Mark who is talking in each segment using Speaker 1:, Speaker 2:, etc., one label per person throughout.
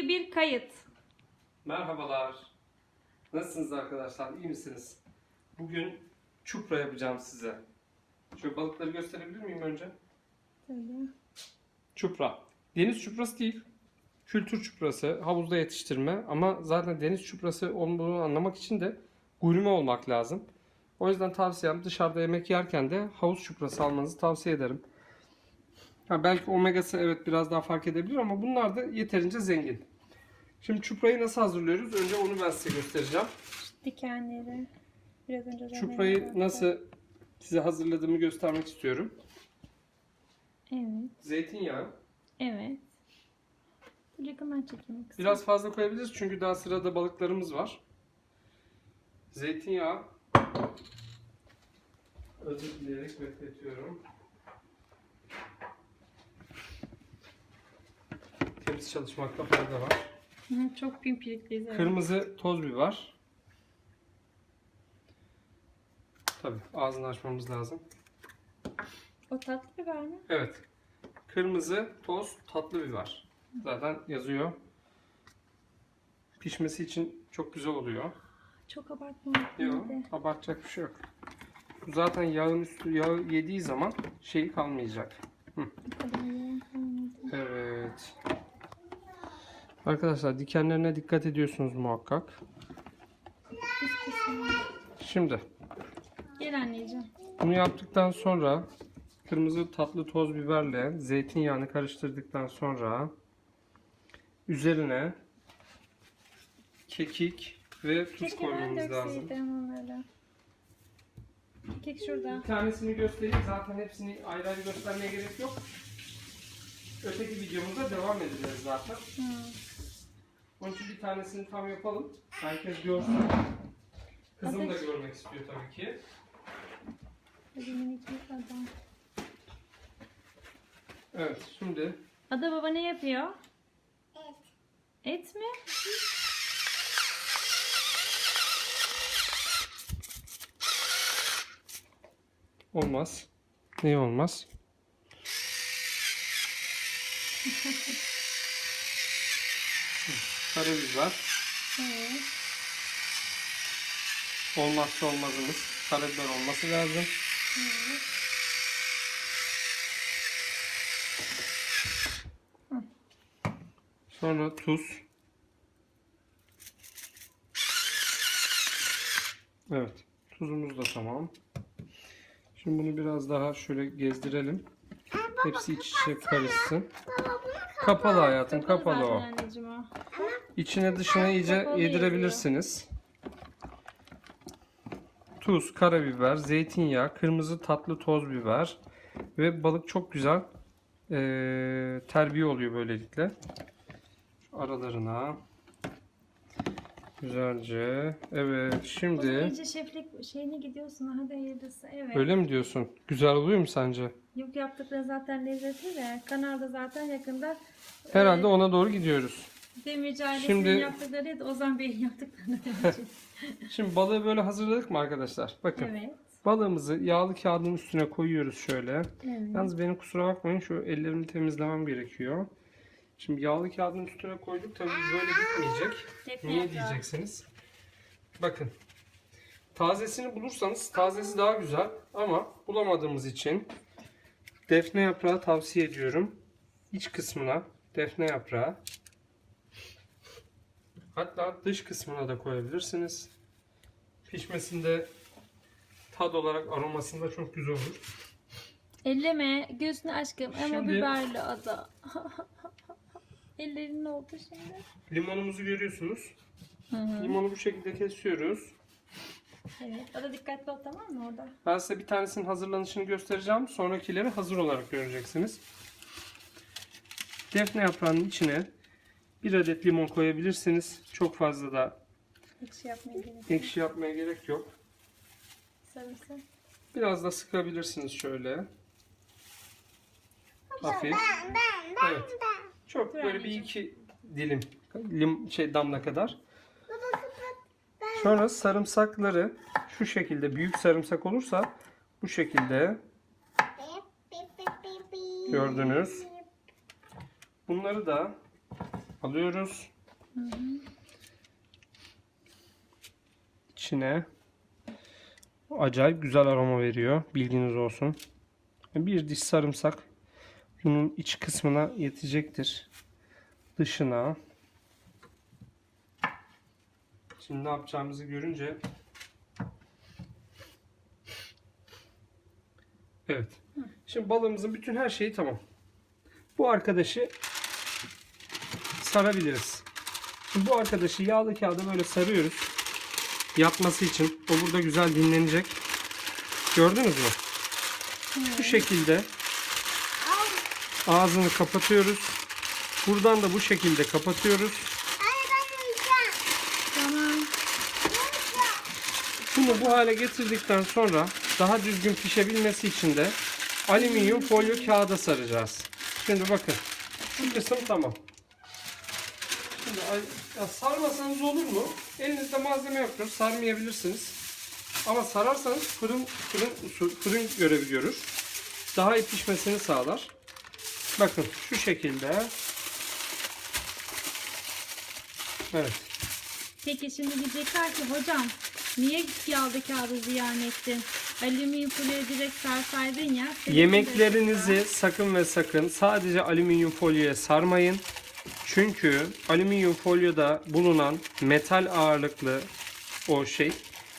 Speaker 1: 2 1 kayıt.
Speaker 2: Merhabalar. Nasılsınız arkadaşlar? İyi misiniz? Bugün çupra yapacağım size. Şöyle balıkları gösterebilir miyim önce?
Speaker 1: Tabii.
Speaker 2: Çupra. Deniz çuprası değil. Kültür çuprası, havuzda yetiştirme ama zaten deniz çuprası olduğunu anlamak için de gurme olmak lazım. O yüzden tavsiyem dışarıda yemek yerken de havuz çuprası almanızı tavsiye ederim. Ha, belki omegası evet biraz daha fark edebilir ama bunlar da yeterince zengin. Şimdi çuprayı nasıl hazırlıyoruz? Önce onu ben size göstereceğim.
Speaker 1: Dikenleri. Biraz önce
Speaker 2: Çuprayı nasıl size hazırladığımı göstermek istiyorum.
Speaker 1: Evet.
Speaker 2: Zeytinyağı.
Speaker 1: Evet. Yakından çekeyim. kızım.
Speaker 2: Biraz fazla koyabiliriz çünkü daha sırada balıklarımız var. Zeytinyağı. Özür dileyerek bekletiyorum. Temiz çalışmakta fayda var.
Speaker 1: Hı, Çok pimpirikliyiz. Evet.
Speaker 2: Kırmızı toz biber. Tabii ağzını açmamız lazım.
Speaker 1: O tatlı biber mi?
Speaker 2: Evet. Kırmızı toz tatlı biber. Zaten yazıyor. Pişmesi için çok güzel oluyor.
Speaker 1: Çok abartma.
Speaker 2: Yok, abartacak bir şey yok. Zaten yağın üstü yağı yediği zaman şey kalmayacak.
Speaker 1: Kalmadı.
Speaker 2: Evet. Arkadaşlar dikenlerine dikkat ediyorsunuz muhakkak. Şimdi
Speaker 1: Gel anneciğim.
Speaker 2: bunu yaptıktan sonra kırmızı tatlı toz biberle zeytinyağını karıştırdıktan sonra üzerine kekik ve tuz
Speaker 1: Keşke ben
Speaker 2: koymamız lazım.
Speaker 1: dökseydim onları. Kek şurada.
Speaker 2: Bir tanesini göstereyim. Zaten hepsini ayrı ayrı göstermeye gerek yok. Öteki videomuzda devam edeceğiz zaten.
Speaker 1: Hı.
Speaker 2: Onun için bir tanesini tam yapalım. Herkes görsün. Kızım da görmek istiyor tabii ki. Evet şimdi
Speaker 1: Ada baba ne yapıyor? Et. Et mi?
Speaker 2: olmaz. Ne olmaz? Karabiber.
Speaker 1: Evet.
Speaker 2: Olmazsa olmazımız. Karabiber olması lazım.
Speaker 1: evet.
Speaker 2: Sonra tuz. Evet. Tuzumuz da tamam. Şimdi bunu biraz daha şöyle gezdirelim. Hepsi iç içe karışsın. Kapalı hayatım, kapalı o.
Speaker 1: zaten anneciğim o.
Speaker 2: İçine dışına iyice
Speaker 1: Kapalı
Speaker 2: yedirebilirsiniz. Tuz, karabiber, zeytinyağı, kırmızı tatlı toz biber ve balık çok güzel eee, terbiye oluyor böylelikle. Şu aralarına güzelce. Evet,
Speaker 1: Kuzum
Speaker 2: şimdi
Speaker 1: iyice şeflik şeyine gidiyorsun. Hadi hayırlısı. Evet.
Speaker 2: öyle mi diyorsun? Güzel oluyor mu sence?
Speaker 1: Yok yaptıkları zaten lezzetli de. Kanalda zaten yakında
Speaker 2: Herhalde ona doğru gidiyoruz.
Speaker 1: Demirci ailesinin
Speaker 2: Şimdi-
Speaker 1: yaptıkları da Ozan Bey'in yaptıklarını demişim.
Speaker 2: Şimdi balığı böyle hazırladık mı arkadaşlar? Bakın.
Speaker 1: evet.
Speaker 2: Balığımızı yağlı kağıdın üstüne koyuyoruz şöyle.
Speaker 1: Evet.
Speaker 2: Yalnız benim kusura bakmayın şu ellerimi temizlemem gerekiyor. Şimdi yağlı kağıdın üstüne koyduk tabii böyle bitmeyecek.
Speaker 1: Defne
Speaker 2: Niye diyeceksiniz? Bakın. Tazesini bulursanız tazesi daha güzel ama bulamadığımız için defne yaprağı tavsiye ediyorum. İç kısmına defne yaprağı. Hatta dış kısmına da koyabilirsiniz. Pişmesinde tad olarak aromasında çok güzel olur.
Speaker 1: Elleme gözünü aşkım ama
Speaker 2: Şimdi-
Speaker 1: biberli ada. Ellerin ne oldu şimdi?
Speaker 2: Limonumuzu görüyorsunuz.
Speaker 1: Hı hı.
Speaker 2: Limonu bu şekilde kesiyoruz.
Speaker 1: Evet. Ada dikkatli ol tamam mı orada?
Speaker 2: Ben size bir tanesinin hazırlanışını göstereceğim. Sonrakileri hazır olarak göreceksiniz. Defne yaprağının içine bir adet limon koyabilirsiniz. Çok fazla da
Speaker 1: Ekşi yapmaya gerek yok.
Speaker 2: ekşi yapmaya gerek yok.
Speaker 1: Sarımsak.
Speaker 2: Biraz da sıkabilirsiniz şöyle. Hafif. Evet. Çok böyle bir iki dilim lim şey damla kadar. Sonra sarımsakları şu şekilde büyük sarımsak olursa bu şekilde gördünüz. Bunları da alıyoruz. İçine acayip güzel aroma veriyor. Bilginiz olsun. Bir diş sarımsak bunun iç kısmına yetecektir. Dışına. Şimdi ne yapacağımızı görünce Evet. Şimdi balığımızın bütün her şeyi tamam. Bu arkadaşı sarabiliriz. Şimdi bu arkadaşı yağlı kağıda böyle sarıyoruz. Yatması için. O burada güzel dinlenecek. Gördünüz mü? Bu şekilde ağzını kapatıyoruz. Buradan da bu şekilde kapatıyoruz.
Speaker 1: Tamam.
Speaker 2: Bunu bu hale getirdikten sonra daha düzgün pişebilmesi için de alüminyum folyo kağıda saracağız. Şimdi bakın. Şu kısım tamam. Şimdi ya sarmasanız olur mu? Elinizde malzeme yoktur. Sarmayabilirsiniz. Ama sararsanız fırın fırın fırın görevi görür. Daha iyi pişmesini sağlar. Bakın şu şekilde. Evet.
Speaker 1: Peki şimdi diyecekler ki hocam niye yağda kağıdı ziyan ettin? Alüminyum folyoya direkt sarsaydın ya.
Speaker 2: Yemeklerinizi sakın ve sakın sadece alüminyum folyoya sarmayın. Çünkü alüminyum folyoda bulunan metal ağırlıklı o şey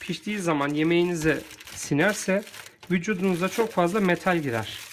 Speaker 2: piştiği zaman yemeğinize sinerse vücudunuza çok fazla metal girer.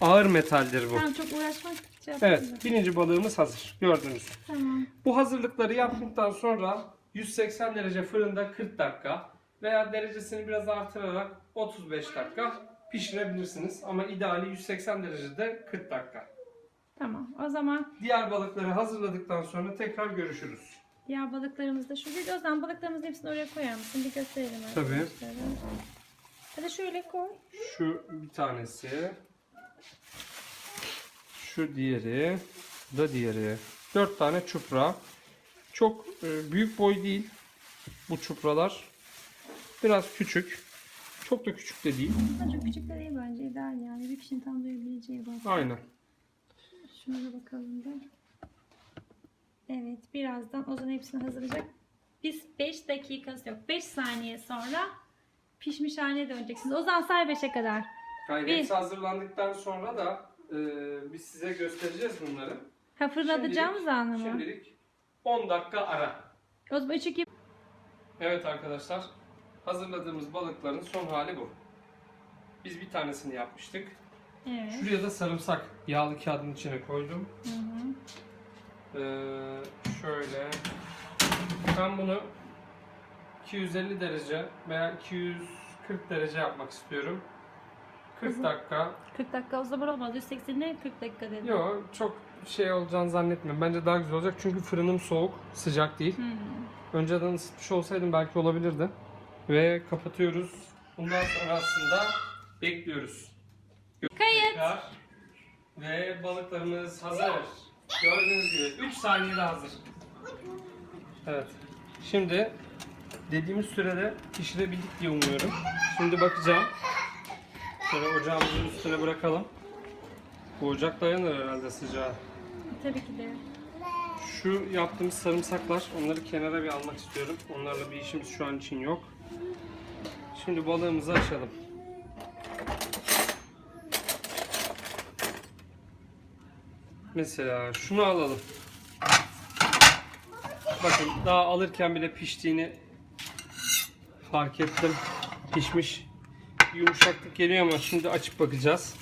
Speaker 2: Ağır metaldir bu.
Speaker 1: Tamam çok uğraşmak şey
Speaker 2: Evet, birinci balığımız hazır. Gördünüz.
Speaker 1: Tamam.
Speaker 2: Bu hazırlıkları yaptıktan sonra 180 derece fırında 40 dakika veya derecesini biraz artırarak 35 dakika pişirebilirsiniz. Ama ideali 180 derecede 40 dakika.
Speaker 1: Tamam. O zaman
Speaker 2: Diğer balıkları hazırladıktan sonra tekrar görüşürüz.
Speaker 1: diğer balıklarımız da şurada. O zaman balıklarımızın hepsini oraya koyar mısın? Bir gösterelim
Speaker 2: Tabii.
Speaker 1: arkadaşlara. Hadi şöyle koy.
Speaker 2: Şu bir tanesi. Şu diğeri. Bu da diğeri. 4 tane çupra. Çok e, büyük boy değil bu çupralar. Biraz küçük. Çok da küçük de değil.
Speaker 1: Aslında çok küçük de değil bence. ideal yani. Bir kişinin tam duyabileceği bak.
Speaker 2: Aynen.
Speaker 1: Şuna da bakalım da. Evet birazdan Ozan hepsini hazırlayacak. Biz 5 dakikası yok. 5 saniye sonra pişmiş haline döneceksiniz. Ozan say 5'e kadar.
Speaker 2: Hepsi hazırlandıktan sonra da e, biz size göstereceğiz bunları.
Speaker 1: Ha fırına
Speaker 2: Şimdilik-
Speaker 1: atacağımız anı mı?
Speaker 2: Şimdilik 10 dakika ara.
Speaker 1: O zaman 3 2
Speaker 2: Evet arkadaşlar, hazırladığımız balıkların son hali bu. Biz bir tanesini yapmıştık.
Speaker 1: Evet.
Speaker 2: Şuraya da sarımsak yağlı kağıdın içine koydum.
Speaker 1: Hı hı.
Speaker 2: Ee, şöyle. Ben bunu 250 derece veya 240 derece yapmak istiyorum. 40 dakika.
Speaker 1: 40 dakika o zaman olmaz. 180'e 40 dakika dedim.
Speaker 2: Yok çok şey olacağını zannetmiyorum. Bence daha güzel olacak çünkü fırınım soğuk, sıcak değil. Önceden ısıtmış olsaydım belki olabilirdi. Ve kapatıyoruz. Bundan sonra aslında bekliyoruz.
Speaker 1: Kayıt.
Speaker 2: Tekrar. Ve balıklarımız hazır. Gördüğünüz gibi 3 saniyede hazır. Evet. Şimdi dediğimiz sürede pişirebildik diye umuyorum. Şimdi bakacağım. Şöyle ocağımızın üstüne bırakalım. Bu ocak dayanır herhalde sıcağa.
Speaker 1: Tabii ki de.
Speaker 2: Şu yaptığımız sarımsaklar, onları kenara bir almak istiyorum. Onlarla bir işimiz şu an için yok. Şimdi balığımızı açalım. Mesela şunu alalım. Bakın daha alırken bile piştiğini fark ettim. Pişmiş. Yumuşaklık geliyor ama şimdi açıp bakacağız.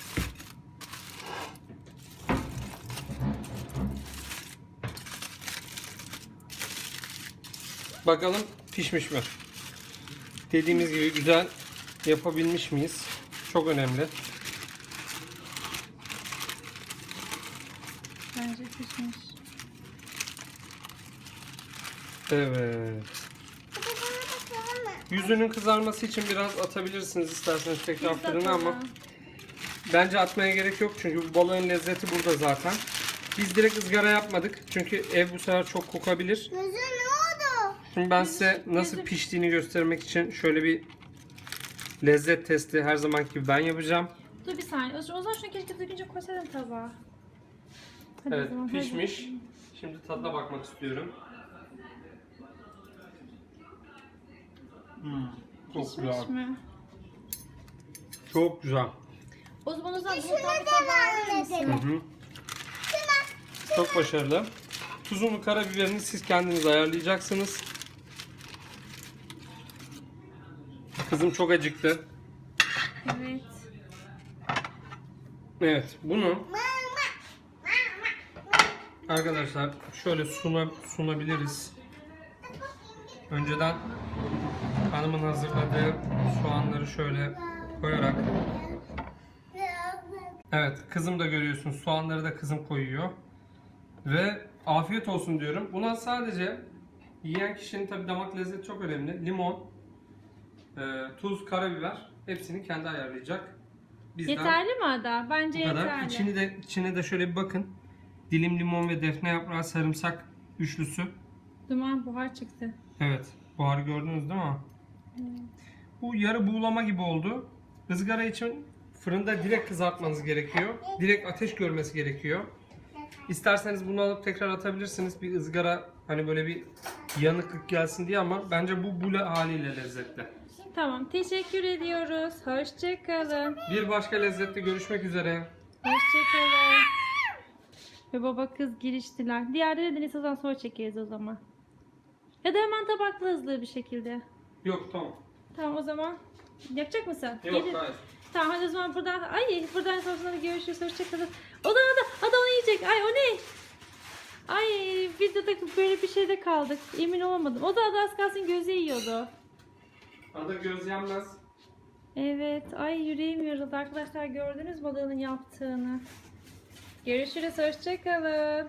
Speaker 2: Bakalım pişmiş mi? Dediğimiz gibi güzel yapabilmiş miyiz? Çok önemli.
Speaker 1: Bence pişmiş.
Speaker 2: Evet. Yüzünün kızarması için biraz atabilirsiniz isterseniz tekrar
Speaker 1: Biz
Speaker 2: fırına ama
Speaker 1: atalım.
Speaker 2: bence atmaya gerek yok çünkü bu balığın lezzeti burada zaten. Biz direkt ızgara yapmadık çünkü ev bu sefer çok kokabilir.
Speaker 3: Gözü ne oldu?
Speaker 2: Şimdi ben size nasıl piştiğini göstermek için şöyle bir lezzet testi her zaman gibi ben yapacağım.
Speaker 1: Dur bir saniye. O zaman şunu keşke düzgünce koysaydın tabağa. Hadi o
Speaker 2: Evet
Speaker 1: zaman, hadi.
Speaker 2: pişmiş. Şimdi tadına bakmak istiyorum. Hmm, çok
Speaker 1: Pişmiş
Speaker 2: güzel.
Speaker 1: mi?
Speaker 2: Çok güzel.
Speaker 1: O zaman o zaman bunu
Speaker 3: Şuna da
Speaker 1: mısın?
Speaker 2: Hı hı. Çok başarılı. Tuzunu, karabiberini siz kendiniz ayarlayacaksınız. Kızım çok acıktı.
Speaker 1: Evet.
Speaker 2: Evet, bunu arkadaşlar şöyle suna, sunabiliriz. Önceden hanımın hazırladığı soğanları şöyle koyarak. Evet, kızım da görüyorsun. Soğanları da kızım koyuyor. Ve afiyet olsun diyorum. Buna sadece yiyen kişinin tabi damak lezzeti çok önemli. Limon, e, tuz, karabiber hepsini kendi ayarlayacak. Bizden
Speaker 1: Yeterli mi Ada? Bence
Speaker 2: bu kadar.
Speaker 1: yeterli.
Speaker 2: İçini de içine de şöyle bir bakın. Dilim limon ve defne yaprağı sarımsak üçlüsü.
Speaker 1: Duman buhar çıktı.
Speaker 2: Evet. Buharı gördünüz değil mi? Bu yarı buğulama gibi oldu. Izgara için fırında direkt kızartmanız gerekiyor. Direkt ateş görmesi gerekiyor. İsterseniz bunu alıp tekrar atabilirsiniz. Bir ızgara hani böyle bir yanıklık gelsin diye ama bence bu bu haliyle lezzetli.
Speaker 1: Tamam. Teşekkür ediyoruz. Hoşçakalın.
Speaker 2: Bir başka lezzette görüşmek üzere.
Speaker 1: Hoşçakalın. Ve baba kız giriştiler. Diğerleri de Nisa'dan sonra çekeriz o zaman. Ya da hemen tabakla hızlı bir şekilde.
Speaker 2: Yok tamam.
Speaker 1: Tamam o zaman. Yapacak mısın?
Speaker 2: Yok
Speaker 1: Gelin.
Speaker 2: hayır.
Speaker 1: Tamam hadi o zaman buradan. Ay buradan sonra görüşürüz. Hoşçakalın. O da o da. O da onu yiyecek. Ay o ne? Ay videoda böyle bir şeyde kaldık. Emin olamadım. O da adı az kalsın gözü yiyordu.
Speaker 2: Adı göz yenmez.
Speaker 1: Evet. Ay yüreğim yarıldı. Arkadaşlar gördünüz adamın yaptığını. Görüşürüz. Hoşçakalın.